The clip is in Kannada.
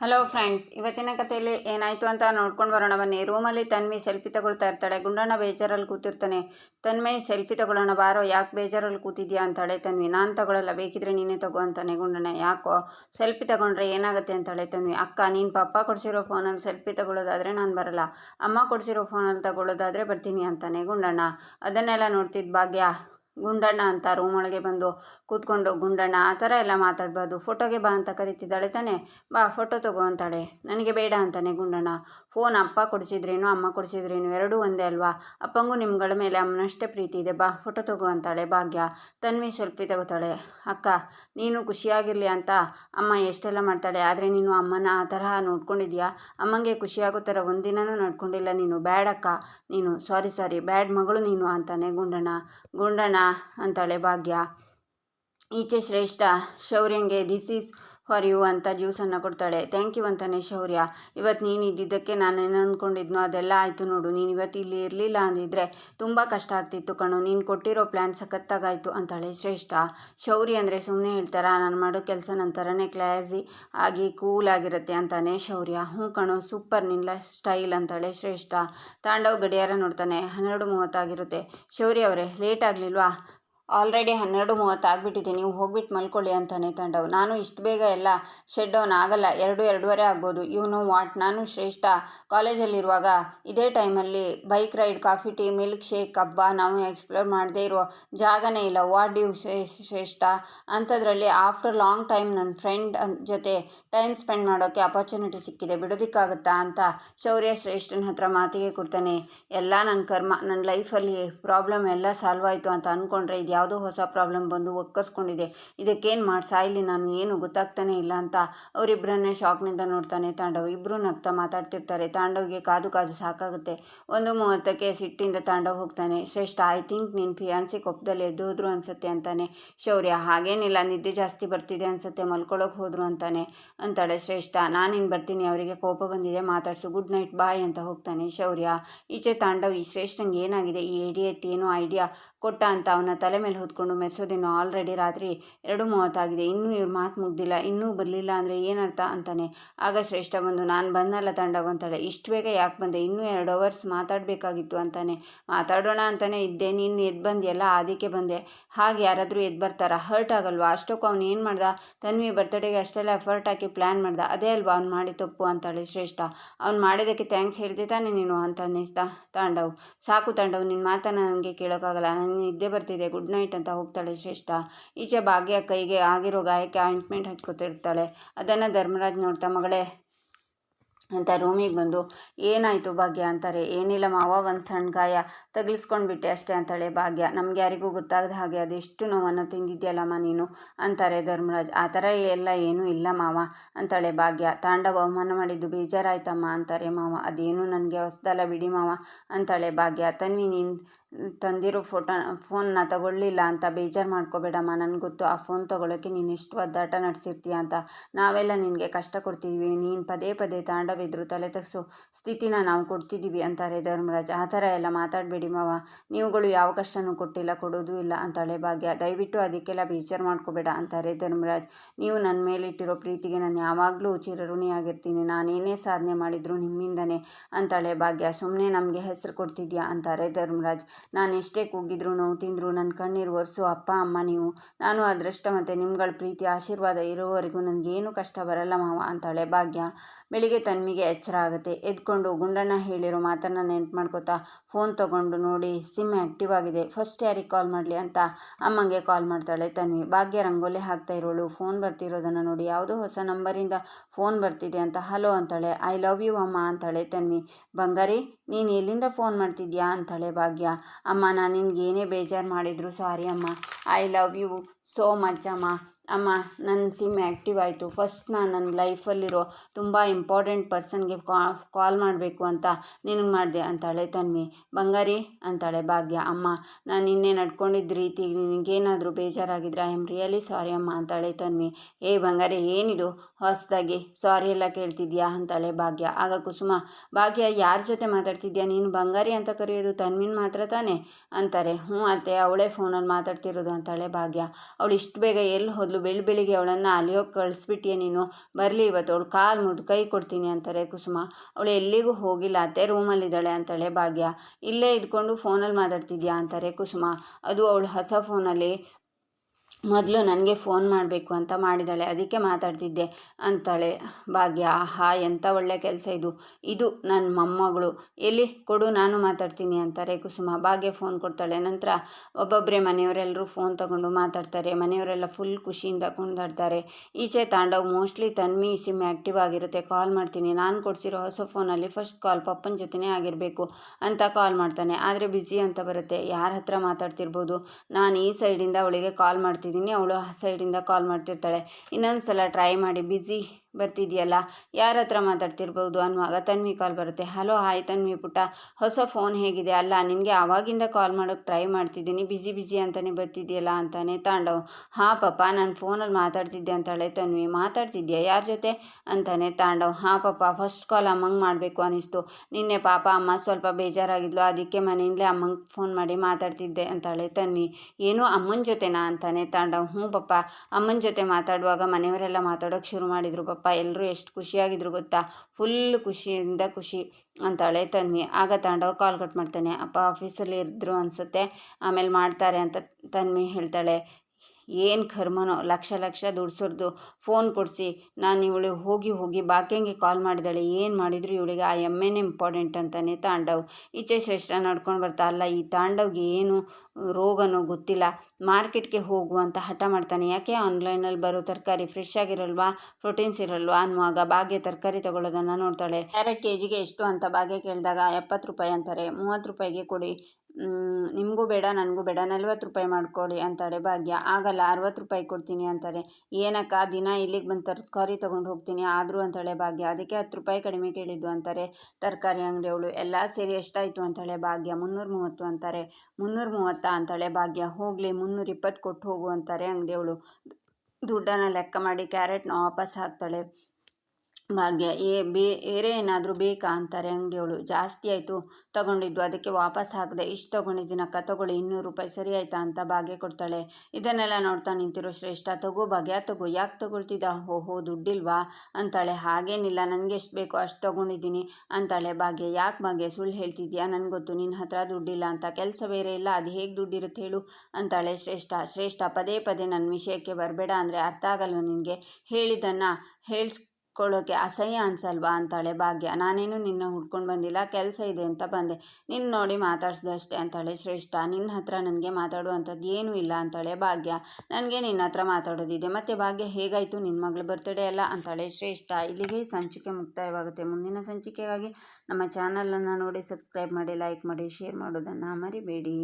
ಹಲೋ ಫ್ರೆಂಡ್ಸ್ ಇವತ್ತಿನ ಕಥೆಯಲ್ಲಿ ಏನಾಯಿತು ಅಂತ ನೋಡ್ಕೊಂಡು ಬರೋಣ. ಬನ್ನಿ, ರೂಮಲ್ಲಿ ತನ್ಮಿ ಸೆಲ್ಫಿ ತಗೊಳ್ತಾ ಇರ್ತಾಳೆ. ಗುಂಡಣ್ಣ ಬೇಜಾರಲ್ಲಿ ಕೂತಿರ್ತಾನೆ. ತನ್ಮಯ್, ಸೆಲ್ಫಿ ತಗೊಳ್ಳೋಣ ಬಾರೋ, ಯಾಕೆ ಬೇಜಾರಲ್ಲಿ ಕೂತಿದ್ಯಾ ಅಂತಾಳೆ ತನ್ವಿ. ನಾನು ತಗೊಳ್ಳಲ್ಲ ಬೇಕಿದ್ರೆ ನೀನೇ ತಗೋ ಅಂತಾನೆ ಗುಂಡಣ್ಣ. ಯಾಕೋ? ಸೆಲ್ಫಿ ತಗೊಂಡ್ರೆ ಏನಾಗುತ್ತೆ ಅಂತಾಳೆ ತನ್ವಿ. ಅಕ್ಕ, ನೀನು ಪಪ್ಪ ಕೊಡಿಸಿರೋ ಫೋನಲ್ಲಿ ಸೆಲ್ಫಿ ತಗೊಳ್ಳೋದಾದರೆ ನಾನು ಬರಲ್ಲ. ಅಮ್ಮ ಕೊಡಿಸಿರೋ ಫೋನಲ್ಲಿ ತಗೊಳ್ಳೋದಾದರೆ ಬರ್ತೀನಿ ಅಂತಾನೆ ಗುಂಡಣ್ಣ. ಅದನ್ನೆಲ್ಲ ನೋಡ್ತಿದ್ದ ಭಾಗ್ಯ. ಗುಂಡಣ್ಣ ಅಂತ ರೂಮ್ ಒಳಗೆ ಬಂದು ಕೂತ್ಕೊಂಡು, ಗುಂಡಣ್ಣ, ಆ ಥರ ಎಲ್ಲ ಮಾತಾಡಬಾರ್ದು. ಫೋಟೋಗೆ ಬಾ ಅಂತ ಕರಿತಿದ್ದಾಳೆ ತಾನೆ. ಬಾ, ಫೋಟೋ ತಗೋ ಅಂತಾಳೆ. ನನಗೆ ಬೇಡ ಅಂತಾನೆ ಗುಂಡಣ್ಣ. ಫೋನ್ ಅಪ್ಪ ಕೊಡಿಸಿದ್ರೇನು, ಅಮ್ಮ ಕೊಡಿಸಿದ್ರೇನು, ಎರಡೂ ಒಂದೇ ಅಲ್ವಾ? ಅಪ್ಪಂಗೂ ನಿಮ್ಗಳ ಮೇಲೆ ಅಮ್ಮನಷ್ಟೇ ಪ್ರೀತಿ ಇದೆ. ಬಾ, ಫೋಟೋ ತಗೋ ಅಂತಾಳೆ ಭಾಗ್ಯ. ತನ್ವಿ ಸೆಲ್ಫಿ ತಗೋತಾಳೆ ಅಕ್ಕ, ನೀನು ಖುಷಿಯಾಗಿರಲಿ ಅಂತ ಅಮ್ಮ ಎಷ್ಟೆಲ್ಲ ಮಾಡ್ತಾಳೆ, ಆದರೆ ನೀನು ಅಮ್ಮನ ಆ ತರಹ ನೋಡ್ಕೊಂಡಿದ್ಯಾ? ಅಮ್ಮಂಗೆ ಖುಷಿಯಾಗೋ ಥರ ಒಂದಿನನೂ ನಡ್ಕೊಂಡಿಲ್ಲ ನೀನು. ಬ್ಯಾಡಕ್ಕ. ನೀನು, ಸಾರಿ ಸಾರಿ, ಬ್ಯಾಡ್ ಮಗಳು ನೀನು ಅಂತಾನೆ ಗುಂಡಣ್ಣ. ಗುಂಡಣ್ಣ ಅಂತಾಳೆ ಭಾಗ್ಯ. ಈಚೆ ಶ್ರೇಷ್ಠ ಶೌರ್ಯಂಗೆ ದಿಸ್ ಈಸ್ ಫಾರ್ ಯು ಅಂತ ಜ್ಯೂಸನ್ನು ಕೊಡ್ತಾಳೆ. ಥ್ಯಾಂಕ್ ಯು ಅಂತಾನೆ ಶೌರ್ಯ. ಇವತ್ತು ನೀನು ಇದ್ದಿದ್ದಕ್ಕೆ ನಾನು ಏನು ಅಂದ್ಕೊಂಡಿದ್ನೋ ಅದೆಲ್ಲ ಆಯಿತು ನೋಡು. ನೀನು ಇವತ್ತು ಇಲ್ಲಿ ಇರಲಿಲ್ಲ ಅಂದಿದ್ರೆ ತುಂಬ ಕಷ್ಟ ಆಗ್ತಿತ್ತು ಕಣು. ನೀನು ಕೊಟ್ಟಿರೋ ಪ್ಲ್ಯಾನ್ ಸಖತ್ತಾಗಾಯಿತು ಅಂತಾಳೆ ಶ್ರೇಷ್ಠ. ಶೌರ್ಯ ಅಂದರೆ ಸುಮ್ಮನೆ ಹೇಳ್ತಾರಾ, ನಾನು ಮಾಡೋ ಕೆಲಸ ನಂತರನೇ ಕ್ಲಾಸಿ ಆಗಿ ಕೂಲ್ ಆಗಿರುತ್ತೆ ಅಂತಾನೆ ಶೌರ್ಯ. ಹ್ಞೂ ಕಣು ಸೂಪರ್ ನಿನ್ನ ಸ್ಟೈಲ್ ಅಂತಾಳೆ ಶ್ರೇಷ್ಠ. ತಾಂಡವ್ ಗಡಿಯಾರ ನೋಡ್ತಾನೆ. ಹನ್ನೆರಡು ಮೂವತ್ತಾಗಿರುತ್ತೆ. ಶೌರ್ಯ ಅವರೇ ಲೇಟ್ ಆಗಲಿಲ್ವಾ? ಆಲ್ರೆಡಿ ಹನ್ನೆರಡು ಮೂವತ್ತು ಆಗಿಬಿಟ್ಟಿದೆ. ನೀವು ಹೋಗ್ಬಿಟ್ಟು ಮಲ್ಕೊಳ್ಳಿ ಅಂತಾನೆ ತಂಡವು. ನಾನು ಇಷ್ಟು ಬೇಗ ಎಲ್ಲ ಶೆಡ್ ಡೌನ್ ಆಗಲ್ಲ. ಎರಡು, ಎರಡೂವರೆ ಆಗ್ಬೋದು. ನೋ ವಾಟ್ ನಾನು ಶ್ರೇಷ್ಠ. ಕಾಲೇಜಲ್ಲಿರುವಾಗ ಇದೇ ಟೈಮಲ್ಲಿ bike ride coffee tea milk shake ಹಬ್ಬ, ನಾವು ಎಕ್ಸ್ಪ್ಲೋರ್ ಮಾಡದೇ ಇರೋ ಜಾಗನೇ ಇಲ್ಲ. What do Shreshta? ಅಂಥದ್ರಲ್ಲಿ ಆಫ್ಟರ್ ಲಾಂಗ್ ಟೈಮ್ ನನ್ನ ಫ್ರೆಂಡ್ ಜೊತೆ ಟೈಮ್ ಸ್ಪೆಂಡ್ ಮಾಡೋಕ್ಕೆ ಅಪರ್ಚುನಿಟಿ ಸಿಕ್ಕಿದೆ. ಬಿಡೋದಕ್ಕಾಗುತ್ತಾ ಅಂತ ಶೌರ್ಯ ಶ್ರೇಷ್ಠನ ಹತ್ರ ಮಾತಿಗೆ ಕೂರ್ತಾನೆ. ಎಲ್ಲ ನನ್ನ ಕರ್ಮ, ನನ್ನ ಲೈಫಲ್ಲಿ ಪ್ರಾಬ್ಲಮ್ ಎಲ್ಲ ಸಾಲ್ವ್ ಆಯಿತು ಅಂತ ಅಂದ್ಕೊಂಡ್ರೆ ಇದು ಯಾವುದೋ ಹೊಸ ಪ್ರಾಬ್ಲಮ್ ಬಂದು ಒಕ್ಕರ್ಸ್ಕೊಂಡಿದೆ ಇದಕ್ಕೇನು ಮಾಡಿ ಇಲ್ಲಿ ನಾನು ಏನು ಗೊತ್ತಾಗ್ತಾನೆ ಇಲ್ಲ ಅಂತ ಅವರಿಬ್ಬರನ್ನೇ ಶಾಕ್ನಿಂದ ನೋಡ್ತಾನೆ ತಾಂಡವ್. ಇಬ್ಬರು ನಗ್ತಾ ಮಾತಾಡ್ತಿರ್ತಾರೆ. ತಾಂಡವ್ಗೆ ಕಾದು ಕಾದು ಸಾಕಾಗುತ್ತೆ. ಒಂದು ಮೂವತ್ತಕ್ಕೆ ಸಿಟ್ಟಿಂದ ತಾಂಡವ್ ಹೋಗ್ತಾನೆ. ಶ್ರೇಷ್ಠ ಐ ಥಿಂಕ್ ನಿನ್ನ ಫಿಯಾನ್ಸಿ ಕೊಪ್ಪದಲ್ಲಿ ಎದ್ದು ಹೋದ್ರು ಅನ್ಸುತ್ತೆ ಅಂತಾನೆ. ಶೌರ್ಯ, ಹಾಗೇನಿಲ್ಲ, ನಿದ್ದೆ ಜಾಸ್ತಿ ಬರ್ತಿದೆ ಅನ್ಸುತ್ತೆ ಮಲ್ಕೊಳ್ಳೋಕೆ ಹೋದ್ರು ಅಂತಾನೆ ಅಂತಾಳೆ ಶ್ರೇಷ್ಠ. ನಾನಿನ್ನು ಬರ್ತೀನಿ, ಅವರಿಗೆ ಕೋಪ ಬಂದಿದೆ, ಮಾತಾಡ್ಸು ಗುಡ್ ನೈಟ್ ಬಾಯ್ ಅಂತ ಹೋಗ್ತಾನೆ ಶೌರ್ಯ. ಈಚೆ ತಾಂಡವ್ ಈ ಶ್ರೇಷ್ಠಂಗೆ ಏನಾಗಿದೆ? ಈ ಏಡಿಯಟ್ ಏನೋ ಐಡಿಯಾ ಕೊಟ್ಟ ಅಂತ ಅವನ ತಲೆ ಮೇಲೆ ಹೊತ್ಕೊಂಡು ಮೆಸೋದೇನೋ ಆಲ್ರೆಡಿ ರಾತ್ರಿ ಎರಡು ಮೂವತ್ತಾಗಿದೆ. ಇನ್ನೂ ಇವ್ರ ಮಾತು ಮುಗ್ದಿಲ್ಲ, ಇನ್ನೂ ಬರಲಿಲ್ಲ ಅಂದರೆ ಏನರ್ಥ ಅಂತಾನೆ. ಆಗ ಶ್ರೇಷ್ಠ ಬಂದು, ನಾನು ಬಂದಲ್ಲ ತಂಡವ್ ಅಂತಾಳೆ. ಇಷ್ಟು ಬೇಗ ಯಾಕೆ ಬಂದೆ? ಇನ್ನೂ ಎರಡು ಅವರ್ಸ್ ಮಾತಾಡಬೇಕಾಗಿತ್ತು ಅಂತಾನೆ. ಮಾತಾಡೋಣ ಅಂತಾನೆ ಇದ್ದೆ. ನೀನು ಎದ್ದು ಬಂದಿಯಲ್ಲ ಅದಕ್ಕೆ ಬಂದೆ. ಹಾಗೆ ಯಾರಾದರೂ ಎದ್ದು ಬರ್ತಾರಾ? ಹರ್ಟ್ ಆಗಲ್ವಾ? ಅಷ್ಟಕ್ಕೂ ಅವ್ನು ಏನು ಮಾಡ್ದ? ತನ್ವಿ ಬರ್ತಡೆಗೆ ಅಷ್ಟೆಲ್ಲ ಎಫರ್ಟ್ ಹಾಕಿ ಪ್ಲ್ಯಾನ್ ಮಾಡ್ದ. ಅದೇ ಅಲ್ವಾ ಅವ್ನು ಮಾಡಿ ತಪ್ಪು ಅಂತಾಳೆ ಶ್ರೇಷ್ಠ. ಅವ್ನು ಮಾಡಿದ್ದಕ್ಕೆ ಥ್ಯಾಂಕ್ಸ್ ಹೇಳ್ದೆ ತಾನೆ ನೀನು ಅಂತಾನೆ ತಾಂಡವ್. ಸಾಕು ತಾಂಡವ್ ನಿನ್ನ ಮಾತನ್ನು ನನಗೆ ಕೇಳೋಕ್ಕಾಗಲ್ಲ. ನಾನು ನಿದ್ದೆ ಬರ್ತಿದೆ ಗುಡ್ ನೈಟ್ ಅಂತ ಹೋಗ್ತಾಳೆ ಶ್ರೇಷ್ಠ. ಈಚೆ ಭಾಗ್ಯ ಕೈಗೆ ಆಗಿರೋ ಗಾಯಕ್ಕೆ ಆಯಿಂಟ್ಮೆಂಟ್ ಹಚ್ಕೋತಿರ್ತಾಳೆ. ಅದನ್ನು ಧರ್ಮರಾಜ್ ನೋಡ್ತಾ ಮಗಳೇ ಅಂತ ರೂಮಿಗೆ ಬಂದು, ಏನಾಯಿತು ಭಾಗ್ಯ? ಅಂತಾರೆ. ಏನಿಲ್ಲ ಮಾವ, ಒಂದು ಸಣ್ಣ ಗಾಯ. ತಗಲಿಸ್ಕೊಂಡ್ಬಿಟ್ಟೆ ಅಷ್ಟೇ ಅಂತಾಳೆ ಭಾಗ್ಯ. ನಮ್ಗೆ ಯಾರಿಗೂ ಗೊತ್ತಾಗದ ಹಾಗೆ, ಅದೆಷ್ಟು ನೋವನ್ನು ತಿಂದಿದ್ಯಲ್ಲಮ್ಮ ನೀನು? ಅಂತಾರೆ ಧರ್ಮರಾಜ್. ಆ ಥರ ಎಲ್ಲ ಏನೂ ಇಲ್ಲ ಮಾವ, ಅಂತಾಳೆ ಭಾಗ್ಯ. ತಾಂಡವ, ಅವಮಾನ ಮಾಡಿದ್ದು ಬೇಜಾರಾಯ್ತಮ್ಮ, ಅಂತಾರೆ ಮಾವ. ಅದೇನು ನನಗೆ ಹೊಸ್ದಲ್ಲ ಬಿಡಿ ಮಾವ, ಅಂತಾಳೆ ಭಾಗ್ಯ. ತನ್ವಿ, ನೀನು ತಂದಿರೋ ಫೋಟೋ ಫೋನ್ನ ತಗೊಳ್ಳಿಲ್ಲ ಅಂತ ಬೇಜಾರು ಮಾಡ್ಕೋಬೇಡಮ್ಮ. ನನಗೆ ಗೊತ್ತು, ಆ ಫೋನ್ ತೊಗೊಳೋಕ್ಕೆ ನೀನು ಎಷ್ಟು ಒದ್ದಾಟ ನಡೆಸಿರ್ತೀಯ ಅಂತ. ನಾವೆಲ್ಲ ನಿನಗೆ ಕಷ್ಟ ಕೊಡ್ತಿದ್ವಿ. ನೀನು ಪದೇ ಪದೇ ತಾಂಡವಿದ್ರು ತಲೆ ತಗ್ಸೋ ಸ್ಥಿತಿನ ನಾವು ಕೊಡ್ತಿದ್ದೀವಿ ಅಂತಾರೆ ಧರ್ಮರಾಜ್. ಆ ಥರ ಎಲ್ಲ ಮಾತಾಡಬೇಡಿ ಮಾವ. ನೀವುಗಳು ಯಾವ ಕಷ್ಟನೂ ಕೊಟ್ಟಿಲ್ಲ, ಕೊಡೋದು ಇಲ್ಲ ಅಂತಾಳೆ ಭಾಗ್ಯ. ದಯವಿಟ್ಟು ಅದಕ್ಕೆಲ್ಲ ಬೇಜಾರು ಮಾಡ್ಕೋಬೇಡ ಅಂತಾರೆ ಧರ್ಮರಾಜ್. ನೀವು ನನ್ನ ಮೇಲಿಟ್ಟಿರೋ ಪ್ರೀತಿಗೆ ನಾನು ಯಾವಾಗಲೂ ಚಿರಋಣಿಯಾಗಿರ್ತೀನಿ. ನಾನೇನೇ ಸಾಧನೆ ಮಾಡಿದ್ರು ನಿಮ್ಮಿಂದನೇ ಅಂತಾಳೆ ಭಾಗ್ಯ. ಸುಮ್ಮನೆ ನಮಗೆ ಹೆಸರು ಕೊಡ್ತಿದ್ಯಾ ಅಂತಾರೆ ಧರ್ಮರಾಜ್. ನಾನು ಎಷ್ಟೇ ಕೂಗಿದ್ರು, ನೋವು ತಿಂದರು ನನ್ನ ಕಣ್ಣೀರು ಒರೆಸು, ಅಪ್ಪ, ಅಮ್ಮ, ನೀವು, ನಾನು ಅದೃಷ್ಟ ಮತ್ತು ನಿಮ್ಗಳ ಪ್ರೀತಿ, ಆಶೀರ್ವಾದ ಇರೋವರೆಗೂ ನನಗೇನು ಕಷ್ಟ ಬರಲ್ಲ ಮಾವ ಅಂತಾಳೆ ಭಾಗ್ಯ. ಬೆಳಿಗ್ಗೆ ತನ್ವಿಗೆ ಎಚ್ಚರ ಆಗುತ್ತೆ. ಎದ್ಕೊಂಡು ಗುಂಡಣ್ಣ ಹೇಳಿರೋ ಮಾತನ್ನು ನೆನ್ಪು ಮಾಡ್ಕೋತಾ ಫೋನ್ ತೊಗೊಂಡು ನೋಡಿ ಸಿಮ್ ಆ್ಯಕ್ಟಿವ್ ಆಗಿದೆ. ಫಸ್ಟ್ ಯಾರಿಗೆ ಕಾಲ್ ಮಾಡಲಿ ಅಂತ? ಅಮ್ಮಂಗೆ ಕಾಲ್ ಮಾಡ್ತಾಳೆ ತನ್ವಿ. ಭಾಗ್ಯ ರಂಗೋಲಿ ಹಾಕ್ತಾ ಇರೋಳು. ಫೋನ್ ಬರ್ತಿರೋದನ್ನು ನೋಡಿ. ಯಾವುದೋ ಹೊಸ ನಂಬರಿಂದ ಫೋನ್ ಬರ್ತಿದೆ ಅಂತ ಹಲೋ ಅಂತಾಳೆ. ಐ ಲವ್ ಯು ಅಮ್ಮ ಅಂತಾಳೆ ತನ್ವಿ. ಬಂಗಾರಿ, ನೀನು ಎಲ್ಲಿಂದ ಫೋನ್ ಮಾಡ್ತಿದ್ಯಾ? ಅಂತಾಳೆ ಭಾಗ್ಯ. ಅಮ್ಮ, ನಾನು ನಿನ್ಗೆ ಏನೇ ಬೇಜಾರು ಮಾಡಿದ್ರು ಸಾರಿ ಅಮ್ಮ. I love you so much ಅಮ್ಮ. ಅಮ್ಮ ನನ್ನ ಸಿಮ್ ಆ್ಯಕ್ಟಿವ್ ಆಯಿತು. ಫಸ್ಟ್ ನಾನು ನನ್ನ ಲೈಫಲ್ಲಿರೋ ತುಂಬ ಇಂಪಾರ್ಟೆಂಟ್ ಪರ್ಸನ್ಗೆ ಕಾಲ್ ಮಾಡಬೇಕು ಅಂತ ನಿನಗೆ ಮಾಡಿದೆ, ಅಂತಾಳೆ ತನ್ವಿ. ಬಂಗಾರಿ, ಅಂತಾಳೆ ಭಾಗ್ಯ. ಅಮ್ಮ, ನಾನು ನಿನ್ನೆ ನಡ್ಕೊಂಡಿದ್ದ ರೀತಿ ನಿನಗೇನಾದರೂ ಬೇಜಾರಾಗಿದ್ರೆ ಐ ಆಮ್ ರಿಯಲಿ ಸಾರಿ ಅಮ್ಮ, ಅಂತಾಳೆ ತನ್ವಿ. ಏ ಬಂಗಾರಿ, ಏನಿದು? ಹೊಸದಾಗಿ ಸಾರಿ ಎಲ್ಲ ಕೇಳ್ತಿದ್ಯಾ? ಅಂತಾಳೆ ಭಾಗ್ಯ. ಆಗ ಕುಸುಮ, ಭಾಗ್ಯ, ಯಾರ ಜೊತೆ ಮಾತಾಡ್ತಿದ್ಯಾ? ನೀನು ಬಂಗಾರಿ ಅಂತ ಕರೆಯೋದು ತನ್ವಿನ ಮಾತ್ರ ತಾನೇ? ಅಂತಾರೆ. ಹ್ಞೂ ಅತ್ತೆ, ಅವಳೇ ಫೋನಲ್ಲಿ ಮಾತಾಡ್ತಿರೋದು, ಅಂತಾಳೆ ಭಾಗ್ಯ. ಅವಳು ಇಷ್ಟು ಬೇಗ ಎಲ್ಲಿ ಹೋದ್ಲು ಮೊದಲು ಬೆಳ್ ಬೆಳಿಗ್ಗೆ ಅವಳನ್ನು ಅಲ್ಲಿ ಹೋಗಿ ಕಳಿಸ್ಬಿಟ್ಟಿಯ ನೀನು. ಬರಲಿ ಇವತ್ತು, ಅವಳು ಕಾಲು ಮುರಿದು ಕೈ ಕೊಡ್ತೀನಿ ಅಂತಾರೆ ಕುಸುಮ. ಅವಳು ಎಲ್ಲಿಗೂ ಹೋಗಿಲ್ಲ, ಅತ್ತೆ ರೂಮಲ್ಲಿದ್ದಾಳೆ ಅಂತಾಳೆ ಭಾಗ್ಯ. ಇಲ್ಲೇ ಇದ್ಕೊಂಡು ಫೋನಲ್ಲಿ ಮಾತಾಡ್ತಿದ್ಯಾ ಅಂತಾರೆ ಕುಸುಮ. ಅದು ಅವಳು ಹೊಸ ಫೋನಲ್ಲಿ ಮೊದಲು ನನಗೆ ಫೋನ್ ಮಾಡಬೇಕು ಅಂತ ಮಾಡಿದಾಳೆ. ಅದಕ್ಕೆ ಮಾತಾಡ್ತಿದ್ದೆ. ಅಂತಾಳೆ, ಭಾಗ್ಯ, ಆಹಾ ಎಂಥ ಒಳ್ಳೆ ಕೆಲಸ ಇದು. ಇದು ನನ್ನ ಮೊಮ್ಮಗಳು. ಎಲ್ಲಿ? ಕೊಡು, ನಾನು ಮಾತಾಡ್ತೀನಿ ಅಂತಾರೆ ಕುಸುಮ. ಭಾಗ್ಯ ಫೋನ್ ಕೊಡ್ತಾಳೆ. ನಂತರ ಒಬ್ಬೊಬ್ಬರೇ ಮನೆಯವರೆಲ್ಲರೂ ಫೋನ್ ತಗೊಂಡು ಮಾತಾಡ್ತಾರೆ. ಮನೆಯವರೆಲ್ಲ ಫುಲ್ ಖುಷಿಯಿಂದ ಕೊಂಡಾಡ್ತಾರೆ ಈಚೆ Tandav mostly Tanmi SIM active ಆಗಿರುತ್ತೆ. ಕಾಲ್ ಮಾಡ್ತೀನಿ. ನಾನು ಕೊಡ್ಸಿರೋ ಹೊಸ ಫೋನಲ್ಲಿ ಫಸ್ಟ್ ಕಾಲ್ ಪಪ್ಪನ ಜೊತೆನೇ ಆಗಿರಬೇಕು ಅಂತ ಕಾಲ್ ಮಾಡ್ತಾನೆ. ಆದರೆ ಬ್ಯುಸಿ ಅಂತ ಬರುತ್ತೆ. ಯಾರ ಹತ್ರ ಮಾತಾಡ್ತಿರ್ಬೋದು? ನಾನು ಈ ಸೈಡಿಂದ ಅವಳಿಗೆ ಕಾಲ್ ಮಾಡ್ತೀನಿ. ಮಾಡ್ತಿದ್ದೀನಿ ಅವಳು ಆ ಸೈಡಿಂದ ಕಾಲ್ ಮಾಡ್ತಿರ್ತಾಳೆ. ಇನ್ನೊಂದು ಸಲ ಟ್ರೈ ಮಾಡಿ ಬ್ಯುಸಿ ಬರ್ತಿದೆಯಲ್ಲ? ಯಾರ ಹತ್ರ ಮಾತಾಡ್ತಿರ್ಬೋದು ಅನ್ನುವಾಗ ತನ್ವಿ ಕಾಲ್ ಬರುತ್ತೆ. ಹಲೋ ಹಾಯ್ ತನ್ವಿ ಪುಟ್ಟ. ಹೊಸ ಫೋನ್ ಹೇಗಿದೆ? ಅಲ್ಲ, ನಿನಗೆ ಆವಾಗಿಂದ ಕಾಲ್ ಮಾಡೋಕ್ಕೆ ಟ್ರೈ ಮಾಡ್ತಿದ್ದೀನಿ. ಬಿಸಿ ಬಿಸಿ ಅಂತಲೇ ಬರ್ತಿದೆಯಲ್ಲ ಅಂತಾನೆ ತಾಂಡವ್ ಹಾಂ ಪಪ್ಪ, ನಾನು ಫೋನಲ್ಲಿ ಮಾತಾಡ್ತಿದ್ದೆ ಅಂತಾಳೆ ತನ್ವಿ. ಮಾತಾಡ್ತಿದ್ಯಾ? ಯಾರ ಜೊತೆ? ಅಂತಾನೆ ತಾಂಡವ್ ಹಾಂ ಪಪ್ಪ ಫಸ್ಟ್ ಕಾಲ್ ಅಮ್ಮಂಗೆ ಮಾಡಬೇಕು ಅನ್ನಿಸ್ತು ನಿನ್ನೆ ಪಾಪ ಅಮ್ಮ ಸ್ವಲ್ಪ ಬೇಜಾರಾಗಿದ್ಲು. ಅದಕ್ಕೆ ಮನೆಯಿಂದಲೇ ಅಮ್ಮಂಗೆ ಫೋನ್ ಮಾಡಿ ಮಾತಾಡ್ತಿದ್ದೆ, ಅಂತಾಳೆ ತನ್ವಿ. ಏನು? ಅಮ್ಮನ ಜೊತೆನಾ? ಅಂತಾನೆ ತಾಂಡವ್ ಹ್ಞೂ ಪಪ್ಪ. ಅಮ್ಮನ ಜೊತೆ ಮಾತಾಡುವಾಗ ಮನೆಯವರೆಲ್ಲ ಮಾತಾಡೋಕ್ಕೆ ಶುರು ಮಾಡಿದರು ಪಾಪ ಎಲ್ಲರೂ ಎಷ್ಟು ಖುಷಿಯಾಗಿದ್ರು ಗೊತ್ತಾ? ಫುಲ್ ಖುಷಿಯಿಂದ ಖುಷಿ ಅಂತಾಳೆ ತನ್ವಿ. ಆಗ ತಾಂಡವ ಕಾಲ್ ಕಟ್ ಮಾಡ್ತಾನೆ. ಅಪ್ಪ ಆಫೀಸಲ್ಲಿ ಇದ್ದರು ಅನಿಸುತ್ತೆ. ಆಮೇಲೆ ಮಾಡ್ತಾರೆ ಅಂತ ತನ್ವಿ ಹೇಳ್ತಾಳೆ. ಏನು ಕರ್ಮನೋ? ಲಕ್ಷ ಲಕ್ಷ ದುಡ್ಸೋರ್ದು ಫೋನ್ ಕೊಡಿಸಿ. ನಾನು ಇವಳು ಹೋಗಿ ಹೋಗಿ ಬಾಕಿಯಂಗೆ ಕಾಲ್ ಮಾಡಿದಾಳೆ. ಏನು ಮಾಡಿದ್ರು ಇವಳಿಗೆ? ಆ ಎಮ್ಮೆನೇ ಇಂಪಾರ್ಟೆಂಟ್ ಅಂತಾನೆ ತಾಂಡವ್. ಈಚೆ ಶ್ರೇಷ್ಠ ನಡ್ಕೊಂಡು ಬರ್ತಾ ಅಲ್ಲ, ಈ ತಾಂಡವ್ಗೆ ಏನು ರೋಗನೋ ಗೊತ್ತಿಲ್ಲ. ಮಾರ್ಕೆಟ್ಗೆ ಹೋಗು ಅಂತ ಹಠ ಮಾಡ್ತಾನೆ. ಯಾಕೆ ಆನ್ಲೈನಲ್ಲಿ ಬರೋ ತರಕಾರಿ ಫ್ರೆಶ್ ಆಗಿರಲ್ವಾ? ಪ್ರೋಟೀನ್ಸ್ ಇರಲ್ವಾ ಅನ್ನುವಾಗ ಭಾಗ್ಯ ತರಕಾರಿ ತಗೊಳ್ಳೋದನ್ನು ನೋಡ್ತಾಳೆ. ಎರಡು ಕೆ ಜಿಗೆ ಎಷ್ಟು ಅಂತ ಭಾಗ್ಯ ಕೇಳಿದಾಗ ಎಪ್ಪತ್ತು ರೂಪಾಯಿ ಅಂತಾರೆ. ಮೂವತ್ತು ರೂಪಾಯಿಗೆ ಕೊಡಿ. ನಿಮಗೂ ಬೇಡ, ನನಗೂ ಬೇಡ, ನಲ್ವತ್ತು ರೂಪಾಯಿ ಮಾಡಿಕೊಡಿ ಅಂತಾಳೆ ಭಾಗ್ಯ. ಆಗಲ್ಲ, ಅರವತ್ತು ರೂಪಾಯಿ ಕೊಡ್ತೀನಿ ಅಂತಾರೆ. ಏನಕ್ಕ, ದಿನ ಇಲ್ಲಿಗೆ ಬಂದು ತರಕಾರಿ ತೊಗೊಂಡು ಹೋಗ್ತೀನಿ, ಆದರೂ ಅಂತಾಳೆ ಭಾಗ್ಯ. ಅದಕ್ಕೆ ಹತ್ತು ರೂಪಾಯಿ ಕಡಿಮೆ ಕೇಳಿದ್ದು ಅಂತಾರೆ ತರಕಾರಿ ಅಂಗಡಿಯವಳು. ಎಲ್ಲ ಸೇರಿ ಎಷ್ಟಾಯಿತು ಅಂತಾಳೆ ಭಾಗ್ಯ. ಮುನ್ನೂರ ಮೂವತ್ತು ಅಂತಾರೆ. ಮುನ್ನೂರು ಮೂವತ್ತ ಅಂತಾಳೆ ಭಾಗ್ಯ. ಹೋಗಲಿ, ಮುನ್ನೂರ ಇಪ್ಪತ್ತು ಕೊಟ್ಟು ಹೋಗು ಅಂತಾರೆ ಅಂಗಡಿಯವಳು. ದುಡ್ಡನ್ನು ಲೆಕ್ಕ ಮಾಡಿ ಕ್ಯಾರೆಟ್ನ ವಾಪಸ್ ಹಾಕ್ತಾಳೆ. ಭಾಗ್ಯ, ಏ ಬೇರೆ ಏನಾದರೂ ಬೇಕಾ ಅಂತಾರೆ ಅಂಗಡಿಯವಳು. ಜಾಸ್ತಿ ಆಯಿತು, ತಗೊಂಡಿದ್ದು. ಅದಕ್ಕೆ ವಾಪಸ್ ಹಾಕಿದೆ, ಇಷ್ಟು ತೊಗೊಂಡಿದ್ದೀನಕ್ಕ ತಗೊಳ್ಳಿ, ಇನ್ನೂರು ರೂಪಾಯಿ ಸರಿ ಆಯಿತಾ ಅಂತ ಭಾಗ್ಯ ಕೊಡ್ತಾಳೆ. ಇದನ್ನೆಲ್ಲ ನೋಡ್ತಾ ನಿಂತಿರೋ ಶ್ರೇಷ್ಠ, ತಗೋ ಭಾಗ್ಯ, ತಗೋ, ಯಾಕೆ ತಗೊಳ್ತಿದ್ದ? ಓಹೋ, ದುಡ್ಡಿಲ್ವಾ? ಅಂತಾಳೆ. ಹಾಗೇನಿಲ್ಲ, ನನಗೆ ಎಷ್ಟು ಬೇಕೋ ಅಷ್ಟು ತೊಗೊಂಡಿದ್ದೀನಿ ಅಂತಾಳೆ ಭಾಗ್ಯ. ಯಾಕೆ ಭಾಗ್ಯ, ಸುಳ್ಳು ಹೇಳ್ತಿದ್ಯಾ? ನನಗೆ ಗೊತ್ತು ನಿನ್ನ ಹತ್ರ ದುಡ್ಡಿಲ್ಲ ಅಂತ. ಕೆಲಸ ಬೇರೆ ಇಲ್ಲ, ಅದು ಹೇಗೆ ದುಡ್ಡಿರುತ್ತೆ ಹೇಳು ಅಂತಾಳೆ ಶ್ರೇಷ್ಠ. ಶ್ರೇಷ್ಠ, ಪದೇ ಪದೇ ನನ್ನ ವಿಷಯಕ್ಕೆ ಬರಬೇಡ ಅಂದರೆ ಅರ್ಥ ಆಗಲ್ವ ನಿನಗೆ? ಹೇಳಿದ್ದನ್ನು ಹೇಳಿಸ್ ಕೊಳ್ಳೋಕೆ ಅಸಹ್ಯ ಅನ್ಸಲ್ವಾ ಅಂತಾಳೆ ಭಾಗ್ಯ. ನಾನೇನು ನಿನ್ನ ಹುಡ್ಕೊಂಡು ಬಂದಿಲ್ಲ, ಕೆಲಸ ಇದೆ ಅಂತ ಬಂದೆ. ನಿನ್ನ ನೋಡಿ ಮಾತಾಡ್ಸ್ದೆ ಅಷ್ಟೇ ಅಂತಾಳೆ ಶ್ರೇಷ್ಠ. ನಿನ್ನ ಹತ್ರ ನನಗೆ ಮಾತಾಡುವಂಥದ್ದು ಏನೂ ಇಲ್ಲ ಅಂತಾಳೆ ಭಾಗ್ಯ. ನನಗೆ ನಿನ್ನ ಹತ್ರ ಮಾತಾಡೋದಿದೆ. ಮತ್ತು ಭಾಗ್ಯ, ಹೇಗಾಯಿತು? ನಿನ್ನ ಮಗಳ ಬರ್ತಡೇ ಅಲ್ಲ ಅಂತಾಳೆ ಶ್ರೇಷ್ಠ. ಇಲ್ಲಿಗೆ ಸಂಚಿಕೆ ಮುಕ್ತಾಯವಾಗುತ್ತೆ. ಮುಂದಿನ ಸಂಚಿಕೆಗಾಗಿ ನಮ್ಮ ಚಾನಲನ್ನು ನೋಡಿ ಸಬ್ಸ್ಕ್ರೈಬ್ ಮಾಡಿ ಲೈಕ್ ಮಾಡಿ ಶೇರ್ ಮಾಡೋದನ್ನು ಮರಿಬೇಡಿ.